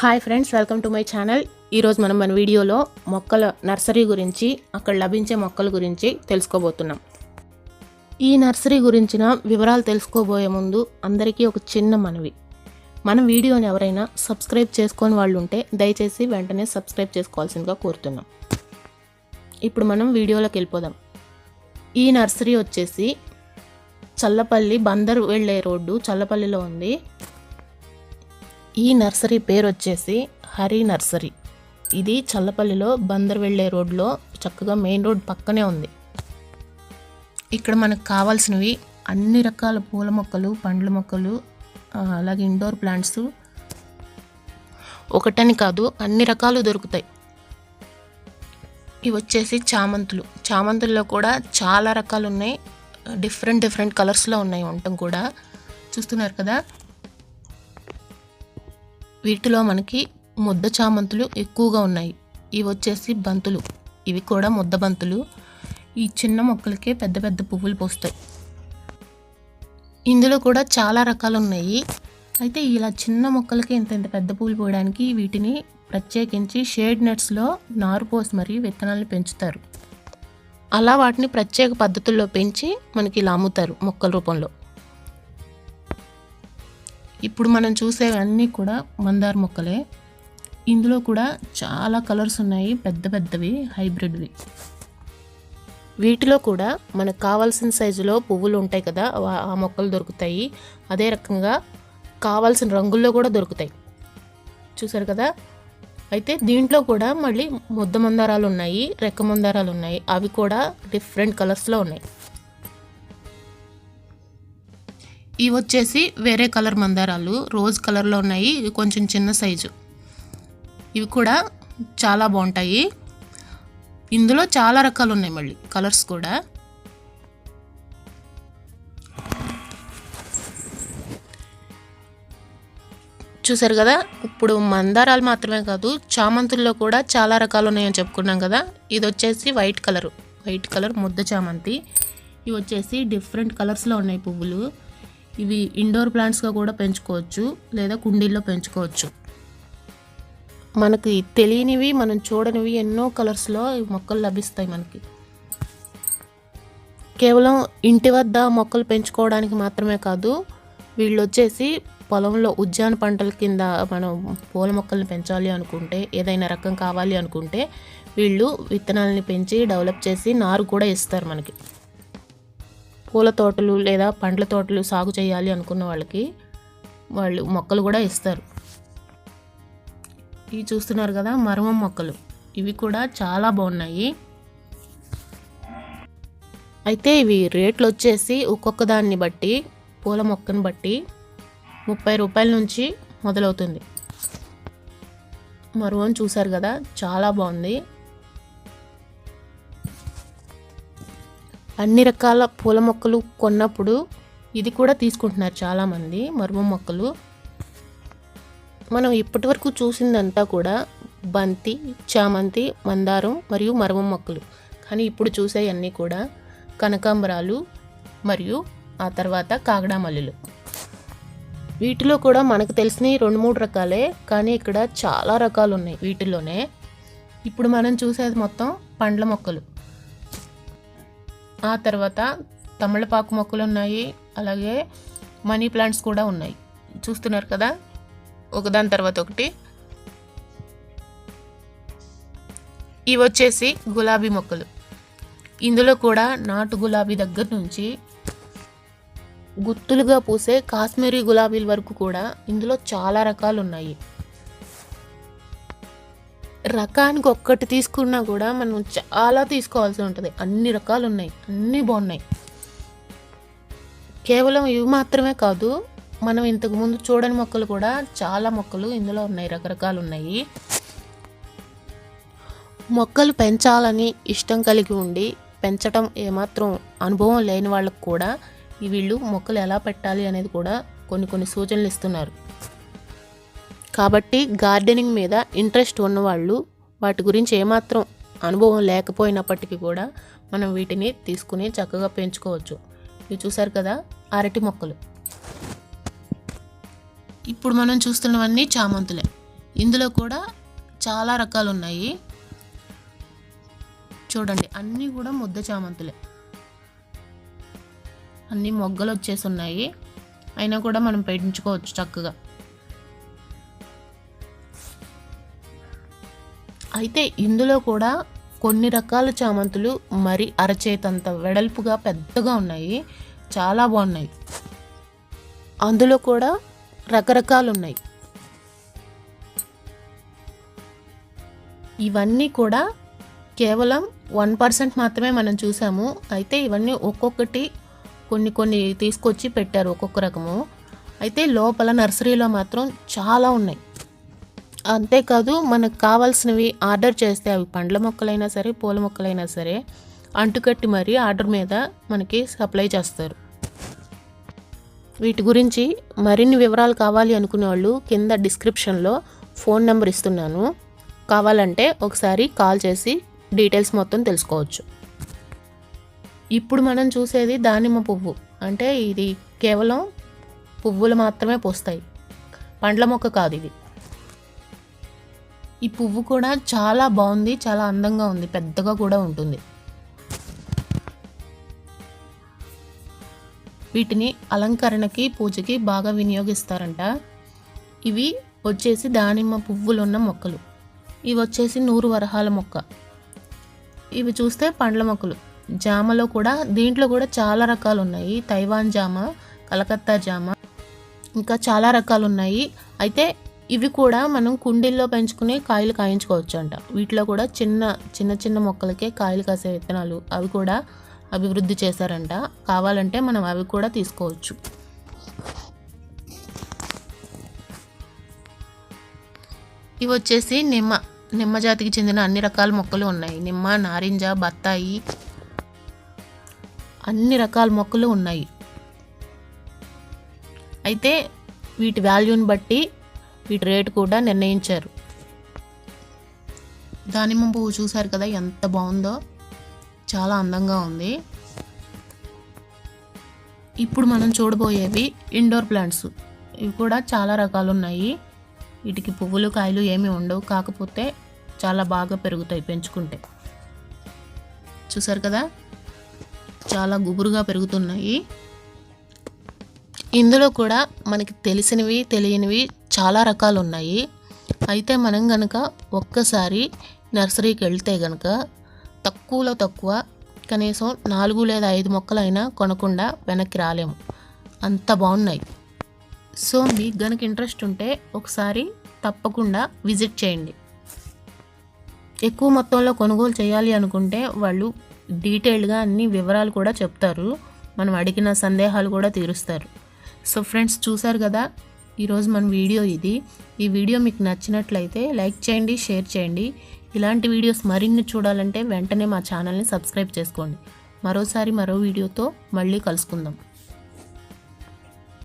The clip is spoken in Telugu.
Hi friends welcome to my channel ఈరోజు మనం మన వీడియోలో మొక్కల నర్సరీ గురించి అక్కడ లభించే మొక్కల గురించి తెలుసుకోబోతున్నాం. ఈ నర్సరీ గురించిన వివరాలు తెలుసుకోబోయే ముందు అందరికీ ఒక చిన్న మనవి. మన వీడియోని ఎవరైనా సబ్స్క్రైబ్ చేసుకొని వాళ్ళు ఉంటే దయచేసి వెంటనే సబ్స్క్రైబ్ చేసుకోవాల్సిందిగా కోరుతున్నాం. ఇప్పుడు మనం వీడియోలోకి వెళ్ళిపోదాం. ఈ నర్సరీ వచ్చేసి చల్లపల్లి బందర్ వెళ్ళే రోడ్డు చల్లపల్లిలో ఉంది. ఈ నర్సరీ పేరు వచ్చేసి హరి నర్సరీ. ఇది చల్లపల్లిలో బందర్ వెళ్ళే రోడ్లో చక్కగా మెయిన్ రోడ్ పక్కనే ఉంది. ఇక్కడ మనకు కావాల్సినవి అన్ని రకాల పూల మొక్కలు పండ్ల మొక్కలు అలాగే ఇండోర్ ప్లాంట్స్ ఒకటని కాదు అన్ని రకాలు దొరుకుతాయి. ఇవి వచ్చేసి చామంతులు. చామంతుల్లో కూడా చాలా రకాలు ఉన్నాయి. డిఫరెంట్ డిఫరెంట్ కలర్స్లో ఉన్నాయి ఉండటం కూడా. చూస్తున్నారు కదా? వీటిలో మనకి ముద్ద చామంతులు ఎక్కువగా ఉన్నాయి. ఇవి వచ్చేసి బంతులు. ఇవి కూడా ముద్ద బంతులు. ఈ చిన్న మొక్కలకే పెద్ద పెద్ద పువ్వులు పోస్తాయి. ఇందులో కూడా చాలా రకాలు ఉన్నాయి. అయితే ఇలా చిన్న మొక్కలకి ఇంత ఇంత పెద్ద పువ్వులు పోయడానికి వీటిని ప్రత్యేకించి షేడ్ నెట్స్లో నారు పోసి మరియు విత్తనాలను పెంచుతారు. అలా వాటిని ప్రత్యేక పద్ధతుల్లో పెంచి మనకి ఇలా అమ్ముతారు మొక్కల రూపంలో. ఇప్పుడు మనం చూసేవన్నీ కూడా మందార మొక్కలే. ఇందులో కూడా చాలా కలర్స్ ఉన్నాయి పెద్ద పెద్దవి హైబ్రిడ్వి. వీటిలో కూడా మనకు కావాల్సిన సైజులో పువ్వులు ఉంటాయి కదా ఆ- మొక్కలు దొరుకుతాయి. అదే రకంగా కావాల్సిన రంగుల్లో కూడా దొరుకుతాయి. చూసారు కదా? అయితే దీంట్లో కూడా మళ్ళీ ముద్ద మందారాలు ఉన్నాయి రెక్క మందారాలు ఉన్నాయి. అవి కూడా డిఫరెంట్ కలర్స్లో ఉన్నాయి. ఇవి వచ్చేసి వేరే కలర్ మందారాలు రోజ్ కలర్లో ఉన్నాయి. ఇవి కొంచెం చిన్న సైజు. ఇవి కూడా చాలా బాగుంటాయి. ఇందులో చాలా రకాలు ఉన్నాయి మళ్ళీ కలర్స్ కూడా. చూసారు కదా? ఇప్పుడు మందారాలు మాత్రమే కాదు చామంతుల్లో కూడా చాలా రకాలు ఉన్నాయని చెప్పుకున్నాం కదా? ఇది వచ్చేసి వైట్ కలర్. వైట్ కలర్ ముద్ద చామంతి. ఇవి వచ్చేసి డిఫరెంట్ కలర్స్లో ఉన్నాయి పువ్వులు. ఇవి ఇండోర్ ప్లాంట్స్గా కూడా పెంచుకోవచ్చు లేదా కుండీల్లో పెంచుకోవచ్చు. మనకి తెలియనివి మనం చూడనివి ఎన్నో కలర్స్లో మొక్కలు లభిస్తాయి మనకి. కేవలం ఇంటి వద్ద మొక్కలు పెంచుకోవడానికి మాత్రమే కాదు వీళ్ళు వచ్చేసి పొలంలో ఉద్యాన పంటల కింద మనం పూల మొక్కల్ని పెంచాలి అనుకుంటే ఏదైనా రకం కావాలి అనుకుంటే వీళ్ళు విత్తనాలని పెంచి డెవలప్ చేసి నారు కూడా ఇస్తారు మనకి. పూల తోటలు లేదా పండ్ల తోటలు సాగు చేయాలి అనుకున్న వాళ్ళకి వాళ్ళు మొక్కలు కూడా ఇస్తారు. ఇవి చూస్తున్నారు కదా మరమ మొక్కలు. ఇవి కూడా చాలా బాగున్నాయి. అయితే ఇవి రేట్లు వచ్చేసి ఒక్కొక్క దాన్ని బట్టి పూల మొక్కను బట్టి ముప్పై రూపాయల నుంచి మొదలవుతుంది. మరువం చూసారు కదా చాలా బాగుంది. అన్ని రకాల పూల మొక్కలు కొన్నప్పుడు ఇది కూడా తీసుకుంటున్నారు చాలామంది మరుమ మొక్కలు. మనం ఇప్పటివరకు చూసిందంతా కూడా బంతి చామంతి మందారం మరియు మరవం మొక్కలు. కానీ ఇప్పుడు చూసేవన్నీ కూడా కనకాంబరాలు మరియు ఆ తర్వాత కాగడామల్లులు వీటిలో కూడా మనకు తెలిసిన రెండు మూడు రకాలే కానీ ఇక్కడ చాలా రకాలు ఉన్నాయి వీటిలోనే ఇప్పుడు మనం చూసేది మొత్తం పండ్ల మొక్కలు. ఆ తర్వాత తమలపాకు మొక్కలు ఉన్నాయి అలాగే మనీ ప్లాంట్స్ కూడా ఉన్నాయి. చూస్తున్నారు కదా? ఒకదాని తర్వాత ఒకటి. ఇవి వచ్చేసి గులాబీ మొక్కలు. ఇందులో కూడా నాటు గులాబీ దగ్గర నుంచి గుత్తులుగా పూసే కాశ్మీరీ గులాబీల వరకు కూడా ఇందులో చాలా రకాలు ఉన్నాయి. రకానికి ఒక్కటి తీసుకున్నా కూడా మనం చాలా తీసుకోవాల్సి ఉంటుంది. అన్ని రకాలు ఉన్నాయి అన్నీ బాగున్నాయి. కేవలం ఇవి మాత్రమే కాదు మనం ఇంతకుముందు చూడని మొక్కలు కూడా చాలా మొక్కలు ఇందులో ఉన్నాయి రకరకాలు ఉన్నాయి మొక్కలు పెంచాలని ఇష్టం కలిగి ఉండి పెంచటం ఏమాత్రం అనుభవం లేని వాళ్ళకు కూడా వీళ్ళు మొక్కలు ఎలా పెట్టాలి అనేది కూడా కొన్ని కొన్ని సూచనలు ఇస్తున్నారు. కాబట్టి గార్డెనింగ్ మీద ఇంట్రెస్ట్ ఉన్నవాళ్ళు వాటి గురించి ఏమాత్రం అనుభవం లేకపోయినప్పటికీ కూడా మనం వీటిని తీసుకుని చక్కగా పెంచుకోవచ్చు. ఇవి చూసారు కదా? అరటి మొక్కలు. ఇప్పుడు మనం చూస్తున్నవన్నీ చామంతులే. ఇందులో కూడా చాలా రకాలు ఉన్నాయి చూడండి అన్నీ కూడా ముద్ద చామంతులే. అన్నీ మొగ్గలు వచ్చేసి ఉన్నాయి. అయినా కూడా మనం పెంచుకోవచ్చు చక్కగా. అయితే ఇందులో కూడా కొన్ని రకాల చామంతులు మరి అరచేతంత వెడల్పుగా పెద్దగా ఉన్నాయి. చాలా బాగున్నాయి. అందులో కూడా రకరకాలు ఉన్నాయి ఇవన్నీ కూడా కేవలం వన్ పర్సెంట్ మాత్రమే మనం చూసాము. అయితే ఇవన్నీ ఒక్కొక్కటి కొన్ని కొన్ని తీసుకొచ్చి పెట్టారు ఒక్కొక్క రకము. అయితే లోపల నర్సరీలో మాత్రం చాలా ఉన్నాయి. అంతేకాదు మనకు కావాల్సినవి ఆర్డర్ చేస్తే అవి పండ్ల మొక్కలైనా సరే పూల మొక్కలైనా సరే అంటుకట్టి మరీ ఆర్డర్ మీద మనకి సప్లై చేస్తారు. వీటి గురించి మరిన్ని వివరాలు కావాలి అనుకునే వాళ్ళు కింద డిస్క్రిప్షన్లో ఫోన్ నెంబర్ ఇస్తున్నాను. కావాలంటే ఒకసారి కాల్ చేసి డీటెయిల్స్ మొత్తం తెలుసుకోవచ్చు. ఇప్పుడు మనం చూసేది దానిమ్మ పువ్వు. అంటే ఇది కేవలం పువ్వులు మాత్రమే పోస్తాయి. పండ్ల మొక్క కాదు ఇది. ఈ పువ్వు కూడా చాలా బాగుంది చాలా అందంగా ఉంది పెద్దగా కూడా ఉంటుంది. వీటిని అలంకరణకి పూజకి బాగా వినియోగిస్తారంట. ఇవి వచ్చేసి దానిమ్మ పువ్వులు ఉన్న మొక్కలు. ఇవి వచ్చేసి నూరు వరహాల మొక్క. ఇవి చూస్తే పండ్ల మొక్కలు. జామలో కూడా దీంట్లో కూడా చాలా రకాలు ఉన్నాయి తైవాన్ జామ కలకత్తా జామ ఇంకా చాలా రకాలు ఉన్నాయి అయితే ఇవి కూడా మనం కుండీల్లో పెంచుకునే కాయలు కాయించుకోవచ్చు అంట వీటిలో కూడా చిన్న చిన్న చిన్న మొక్కలకే కాయలు కాసే విత్తనాలు అవి కూడా అభివృద్ధి చేశారంట. కావాలంటే మనం అవి కూడా తీసుకోవచ్చు. ఇవి వచ్చేసి నిమ్మ నిమ్మ జాతికి చెందిన అన్ని రకాల మొక్కలు ఉన్నాయి. నిమ్మ నారింజ బత్తాయి అన్ని రకాల మొక్కలు ఉన్నాయి. అయితే వీటి వాల్యూని బట్టి వీటి రేటు కూడా నిర్ణయించారు. దానిమ్మ పువ్వు చూసారు కదా ఎంత బాగుందో? చాలా అందంగా ఉంది. ఇప్పుడు మనం చూడబోయేవి ఇండోర్ ప్లాంట్స్. ఇవి కూడా చాలా రకాలు ఉన్నాయి వీటికి పువ్వులు కాయలు ఏమీ ఉండవు. కాకపోతే చాలా బాగా పెరుగుతాయి పెంచుకుంటే. చూసారు కదా? చాలా గుబురుగా పెరుగుతున్నాయి. ఇందులో కూడా మనకి తెలిసినవి తెలియనివి చాలా రకాలు ఉన్నాయి అయితే మనం గనక ఒక్కసారి నర్సరీకి వెళ్తే గనక తక్కువలో తక్కువ కనీసం నాలుగు లేదా ఐదు మొక్కలైనా కొనకుండా వెనక్కి రాలేము. అంత బాగున్నాయి. సో మీకు గనక ఇంట్రెస్ట్ ఉంటే ఒకసారి తప్పకుండా విజిట్ చేయండి. ఎక్కువ మొత్తంలో కొనుగోలు చేయాలి అనుకుంటే వాళ్ళు డీటెయిల్డ్గా అన్ని వివరాలు కూడా చెప్తారు. మనం అడిగిన సందేహాలు కూడా తీరుస్తారు. సో ఫ్రెండ్స్ చూసారు కదా? ఈరోజు మన వీడియో ఇది. ఈ వీడియో మీకు నచ్చినట్లయితే లైక్ చేయండి షేర్ చేయండి. ఇలాంటి వీడియోస్ మరిన్ని చూడాలంటే వెంటనే మా ఛానల్ని సబ్స్క్రైబ్ చేసుకోండి. మరోసారి మరో వీడియోతో మళ్ళీ కలుసుకుందాం.